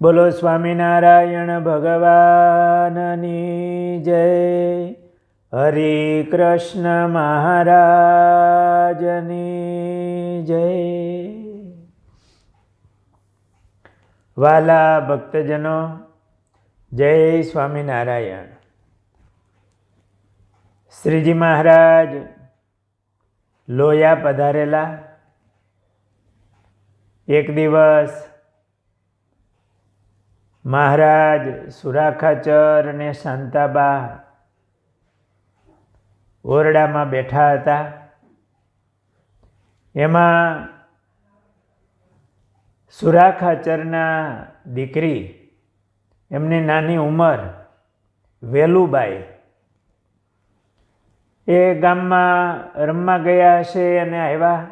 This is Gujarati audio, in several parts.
બોલો સ્વામિનારાયણ ભગવાનની જય. હરે કૃષ્ણ મહારાજની જય. વાલા ભક્તજનો, જય સ્વામિનારાયણ. શ્રીજી મહારાજ લોયા પધારેલા. એક દિવસ મહારાજ સુરાખાચર અને શાંતાબા ઓરડામાં બેઠા હતા. એમાં સુરાખાચરના દીકરી, એમની નાની ઉંમર વેલુબાઈ, એ ગામમાં રમવા ગયા હશે અને આવ્યા.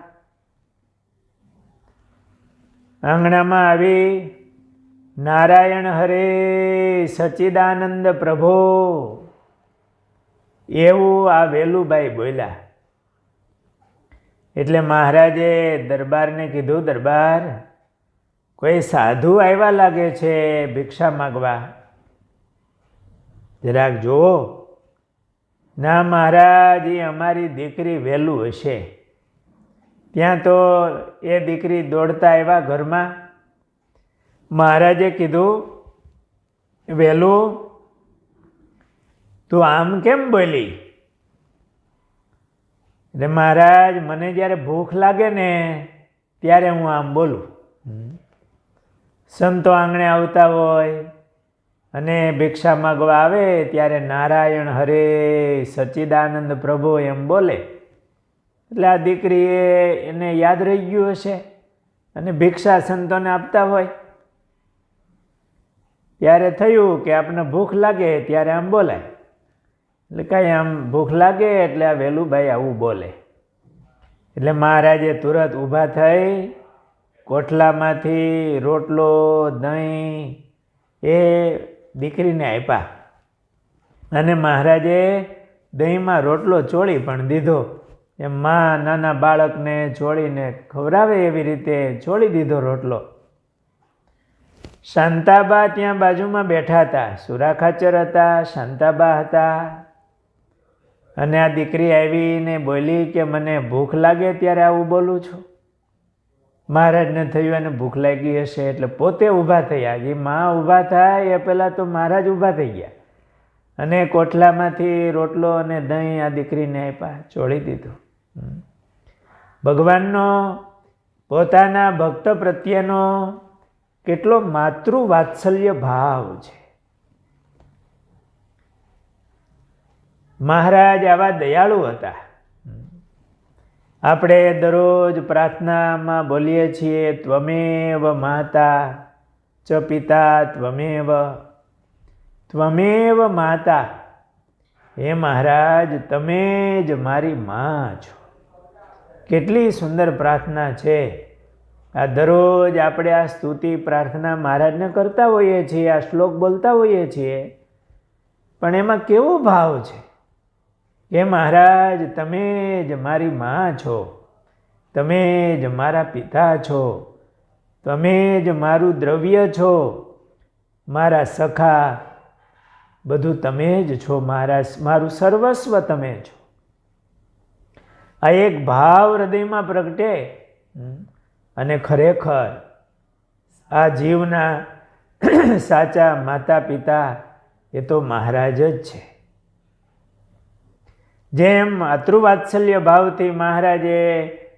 આંગણામાં આવી નારાયણ હરે સચ્ચિદાનંદ પ્રભો. એવું આ વેલુભાઈ બોલ્યા. એટલે મહારાજે દરબારને કીધું, દરબાર, કોઈ સાધુ આવ્યા લાગે છે ભિક્ષા માગવા? જરાક જુઓ. ના મહારાજ એ અમારી દીકરી વહેલું હશે. ત્યાં તો એ દીકરી દોડતા આવ્યા ઘરમાં. મહારાજે કીધું વહેલું તું આમ કેમ બોલી? એટલે મહારાજ, મને જ્યારે ભૂખ લાગે ને, ત્યારે હું આમ બોલું. સંતો આંગણે આવતા હોય અને ભિક્ષા માગવા આવે, ત્યારે નારાયણ હરે સચ્ચિદાનંદ પ્રભુ એમ બોલે. એટલે આ દીકરીએ એને યાદ રહી ગયું હશે અને ભિક્ષા સંતોને આપતા હોય. ત્યારે થયું કે આપણને ભૂખ લાગે ત્યારે આમ બોલાય. એટલે કાંઈ આમ ભૂખ લાગે એટલે આ વેલુભાઈ આવું બોલે. એટલે મહારાજે તુરત ઊભા થઈ, કોઠલામાંથી રોટલો, દહીં એ દીકરીને આપ્યા. અને મહારાજે દહીંમાં રોટલો ચોળી પણ દીધો. એમ માં નાના બાળકને ચોળીને ખવડાવે એવી રીતે ચોળી દીધો રોટલો. શાંતાબા ત્યાં બાજુમાં બેઠા હતા. સુરાખાચર હતા શાંતાબા હતા. અને આ દીકરી આવીને બોલી કે મને ભૂખ લાગે ત્યારે આવું બોલું છું. મહારાજને થયું અને ભૂખ લાગી હશે એટલે પોતે ઊભા થયા. જે, માં ઊભા થાય એ પહેલાં તો મહારાજ ઊભા થઈ ગયા. અને કોઠલામાંથી રોટલો અને દહીં આ દીકરીને આપ્યા, ચોળી દીધું. ભગવાનનો પોતાના ભક્ત પ્રત્યેનો કેટલો માતૃવાત્સલ્ય ભાવ છે. મહારાજ આવા દયાળુ હતા. આપણે દરરોજ પ્રાર્થનામાં બોલીએ છીએ, ત્વમેવ માતા, ચ પિતા ત્વમેવ. ત્વમેવ માતા, હે મહારાજ, તમે જ મારી માં છો. કેટલી સુંદર પ્રાર્થના છે. આ દરરોજ આપણે આ સ્તુતિ, પ્રાર્થના મહારાજને કરતા હોઈએ છીએ, આ શ્લોક બોલતા હોઈએ છીએ. પણ એમાં કેવો ભાવ છે? કે મહારાજ, તમે જ મારી માં છો. તમે જ મારા પિતા છો. તમે જ મારું દ્રવ્ય છો. મારા સખા, બધું તમે જ છો. મારા મારું સર્વસ્વ તમે છો. આ એક ભાવ હૃદયમાં પ્રગટે. અને ખરેખર આ જીવના સાચા માતા પિતા એ તો મહારાજ જ છે. જેમ માતૃવાત્સલ્ય ભાવથી મહારાજે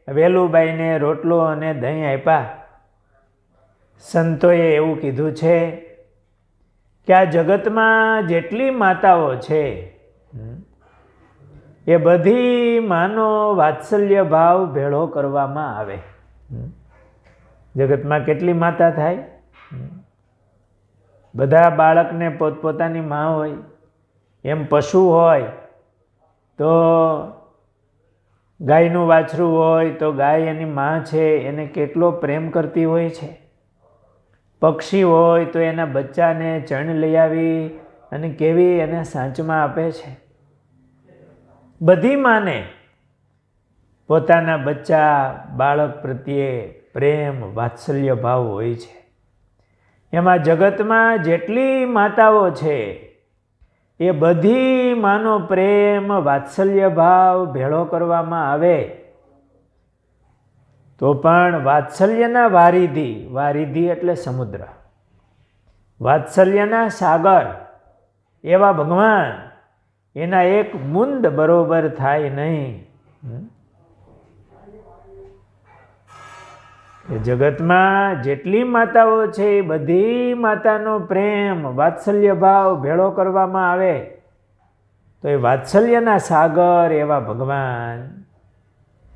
વેલુબાઈને રોટલો અને દહીં આપ્યા, સંતોએ એવું કીધું છે કે આ જગતમાં જેટલી માતાઓ છે, એ બધી માનો વાત્સલ્ય ભાવ ભેળો કરવામાં આવે. જગતમાં કેટલી માતા થાય? બધા બાળકને પોતપોતાની મા હોય, એમ પશુ હોય, તો ગાયનું વાછરું હોય, તો ગાય એની મા છે, એને કેટલો પ્રેમ કરતી હોય છે? પક્ષી હોય, તો એના બચ્ચાને ચણ લઈ આવી અને કેવી એને સાંચમાં આપે છે? બધી માને પોતાના બચ્ચા બાળક પ્રત્યે પ્રેમ, વાત્સલ્ય ભાવ હોય છે. એમાં જગતમાં જેટલી માતાઓ છે, એ બધી માનો પ્રેમ, વાત્સલ્ય ભાવ ભેળો કરવામાં આવે. તો પણ વાત્સલ્યના વારિધિ વારિધિ એટલે સમુદ્ર. વાત્સલ્યના સાગર, એવા ભગવાન, એના એક મુંદ બરોબર થાય નહીં. જગતમાં જેટલી માતાઓ છે એ બધી માતાનો પ્રેમ, વાત્સલ્ય ભાવ ભેળો કરવામાં આવે તો એ વાત્સલ્યના સાગર એવા ભગવાન.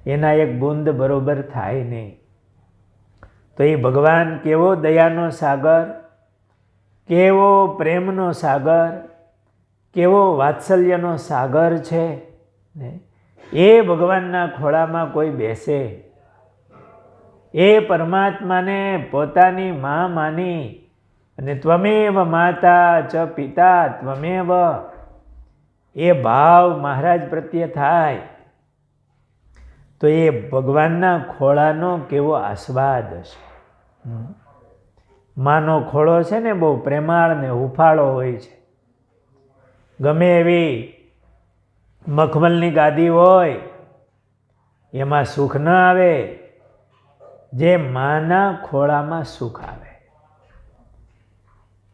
એના એક બુંદ બરોબર થાય નહીં. તો એ ભગવાન કેવો દયાનો સાગર, કેવો પ્રેમનો સાગર, કેવો વાત્સલ્યનો સાગર છે ને? એ ભગવાનના ખોળામાં કોઈ બેસે. એ પરમાત્માને પોતાની મા માની અને ત્વમેવ માતા ચ પિતા ત્વમેવ. એ ભાવ મહારાજ પ્રત્યે થાય. તો એ ભગવાનના ખોળાનો કેવો આસ્વાદ હશે. માનો ખોળો છે ને બહુ પ્રેમાળ ને હુફાળો હોય છે. ગમે એવી મખમલની ગાદી હોય, એમાં સુખ ન આવે જે માના ખોળામાં સુખ આવે.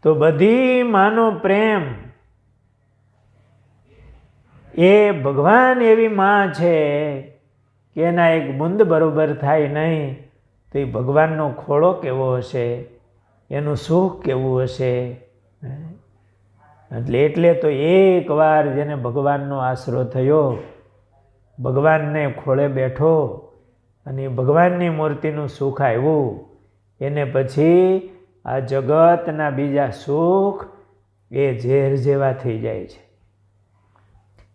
તો બધી માનો પ્રેમ એ ભગવાન એવી માં છે કે એના એક બુંદ બરોબર થાય નહીં, તો એ ભગવાનનો ખોળો કેવો હશે? એનું સુખ કેવું હશે? એટલે એટલે તો એકવાર જેને ભગવાનનો આશરો થયો, ભગવાનને ખોળે બેઠો અને ભગવાનની મૂર્તિનું સુખ આવ્યું. એને પછી આ જગતના બીજા સુખ એ ઝેર જેવા થઈ જાય છે.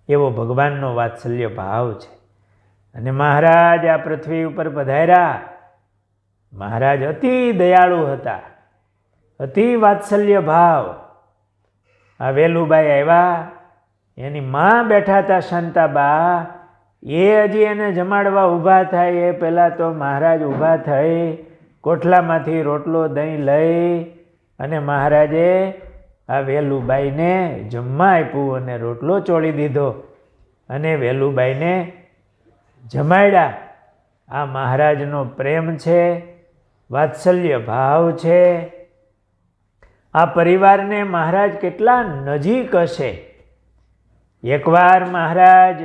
એવો ભગવાનનો વાત્સલ્ય ભાવ છે. અને મહારાજ આ પૃથ્વી ઉપર પધાર્યા. મહારાજ અતિ દયાળુ હતા. અતિ વાત્સલ્ય ભાવ. આ વેલુબાઈ આવ્યા. એની માં બેઠા હતા શાંતાબા. એ હજી એને જમાડવા ઊભા થાય, એ પહેલાં તો મહારાજ ઊભા થઈ, કોઠલામાંથી રોટલો દહીં લઈ અને મહારાજે આ વેલુબાઈને જમવા આપ્યું અને રોટલો ચોળી દીધો. અને વેલુબાઈને જમાડ્યા. આ મહારાજનો પ્રેમ છે, વાત્સલ્ય ભાવ છે. આ પરિવારને મહારાજ કેટલા નજીક હશે. એકવાર મહારાજ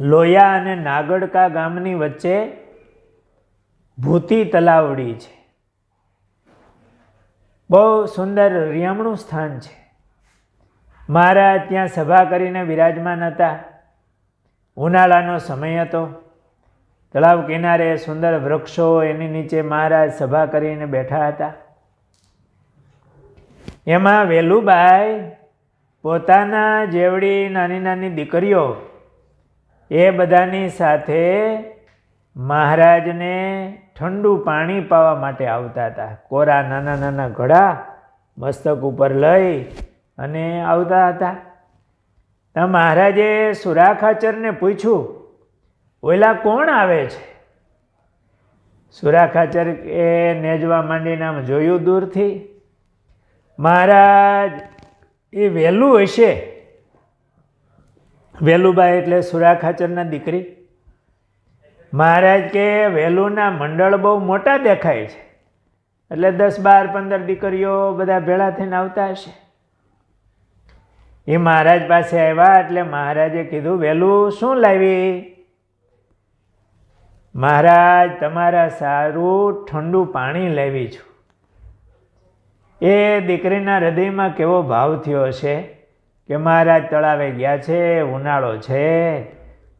લોયા અને નાગડકા ગામની વચ્ચે ભૂતી તલાવડી છે. બહુ સુંદર રિયામણું સ્થાન છે. મહારાજ ત્યાં સભા કરીને વિરાજમાન હતા. ઉનાળાનો સમય હતો. તળાવ કિનારે સુંદર વૃક્ષો એની નીચે મહારાજ સભા કરીને બેઠા હતા. એમાં વેલુબાઈ પોતાના જેવડી નાની નાની દીકરીઓ એ બધાની સાથે મહારાજને ઠંડુ પાણી પાવા માટે આવતા હતા. કોરા નાના નાના ઘડા મસ્તક ઉપર લઈ અને આવતા હતા. તો મહારાજે સુરાખાચરને પૂછ્યું, ઓલા કોણ આવે છે? સુરાખાચર એ નેજવા માંડીને આમ જોયું દૂરથી, મહારાજ, એ વહેલું હશે. વેલુબાઈ એટલે સુરાખાચરના દીકરી. મહારાજ કે વેલુના મંડળ બહુ મોટા દેખાય છે. એટલે દસ બાર પંદર દીકરીઓ બધા ભેળા થઈને આવતા હશે. એ મહારાજ પાસે આવ્યા એટલે મહારાજે કીધું વહેલું શું લાવી? મહારાજ, તમારા સારું ઠંડુ પાણી લાવી છું. એ દીકરીના હૃદયમાં કેવો ભાવ થયો હશે? કે મહારાજ તળાવે ગયા છે, ઉનાળો છે,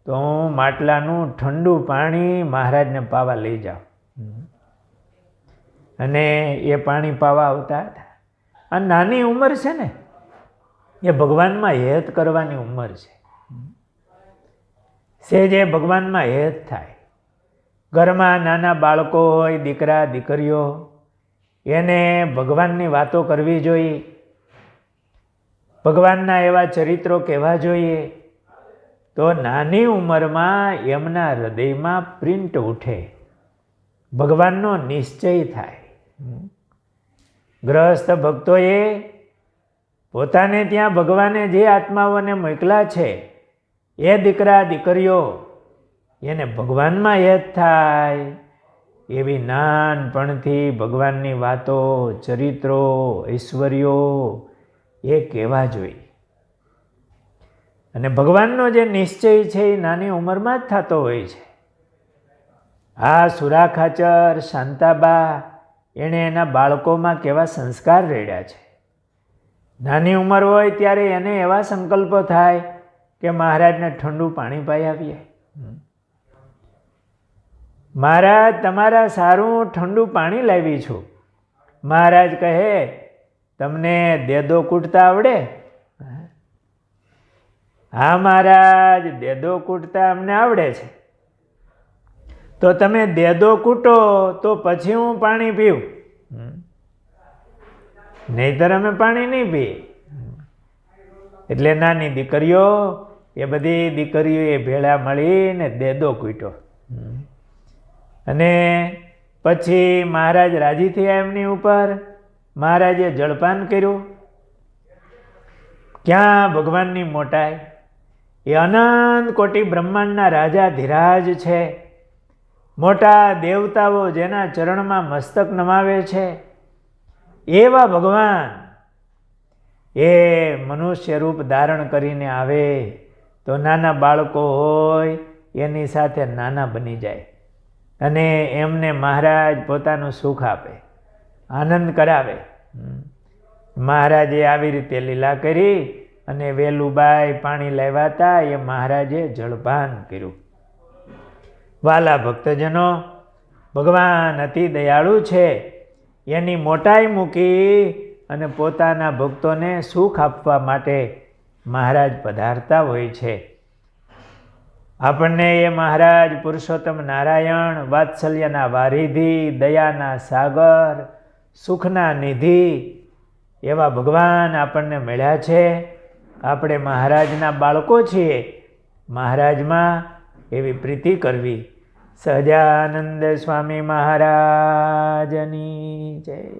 તો હું માટલાનું ઠંડુ પાણી મહારાજને પાવા લઈ જાઉં. અને એ પાણી પાવા આવતા હતા. આ નાની ઉંમર છે ને, એ ભગવાનમાં હેત કરવાની ઉંમર છે. સેજે ભગવાનમાં હેત થાય. ઘરમાં નાના બાળકો હોય, દીકરા, દીકરીઓ, એને ભગવાનની વાતો કરવી જોઈએ. ભગવાનના એવા ચરિત્રો કહેવા જોઈએ? તો નાની ઉંમરમાં એમના હૃદયમાં પ્રિન્ટ ઉઠે. ભગવાનનો નિશ્ચય થાય. ગ્રહસ્થ ભક્તોએ પોતાને ત્યાં ભગવાને જે આત્માઓને મોકલા છે, એ દીકરા, દીકરીઓ, એને ભગવાનમાં યાદ થાય. એવી નાનપણથી ભગવાનની વાતો, ચરિત્રો, ઐશ્વર્યો એ કહેવા જોઈએ. અને ભગવાનનો જે નિશ્ચય છે એ નાની ઉંમરમાં જ થતો હોય છે. આ સુરાખાચર, શાંતાબા એણે એના બાળકોમાં કેવા સંસ્કાર રેડ્યા છે. નાની ઉંમર હોય ત્યારે એને એવા સંકલ્પો થાય કે મહારાજને ઠંડુ પાણી પાઈ આવીએ. મહારાજ, તમારા સારું ઠંડુ પાણી લાવી છું. મહારાજ કહે તમને દેદો કૂટતા આવડે? હા મહારાજ, દેદો કૂટતા અમને આવડે છે. તો તમે દેદો કૂટો તો પછી હું પાણી પીવું નહીતર અમે પાણી નહીં પીએ. એટલે નાની દીકરીઓ, એ બધી દીકરીઓ એ ભેળા મળીને દેદો કૂટ્યો. અને પછી મહારાજ રાજી થયા એમની ઉપર? મહારાજે જળપાન કર્યું. ક્યાં ભગવાનની મોટાઈ? એ અનંત કોટી બ્રહ્માંડના રાજા ધીરાજ છે. મોટા દેવતાઓ જેના ચરણમાં મસ્તક નમાવે છે. એવા ભગવાન એ મનુષ્ય રૂપ ધારણ કરીને આવે તો નાના બાળકો હોય, એની સાથે નાના બની જાય. અને એમને મહારાજ પોતાનું સુખ આપે. આનંદ કરાવે. મહારાજે આવી રીતે લીલા કરી અને વેલુબાઈ પાણી લેવાતા એ મહારાજે જળપાન કર્યું. વાલા ભક્તજનો, ભગવાન અતિ દયાળુ છે. એની મોટાઈ મૂકી અને પોતાના ભક્તોને સુખ આપવા માટે મહારાજ પધારતા હોય છે. આપણને એ મહારાજ પુરુષોત્તમ નારાયણ, વાત્સલ્યના વારિધિ, દયાના સાગર સુખના નિધિ એવા ભગવાન આપણને મળ્યા છે. આપણે મહારાજના બાળકો છીએ. મહારાજમાં એવી પ્રીતિ કરવી. સહજાનંદ સ્વામી મહારાજની જય.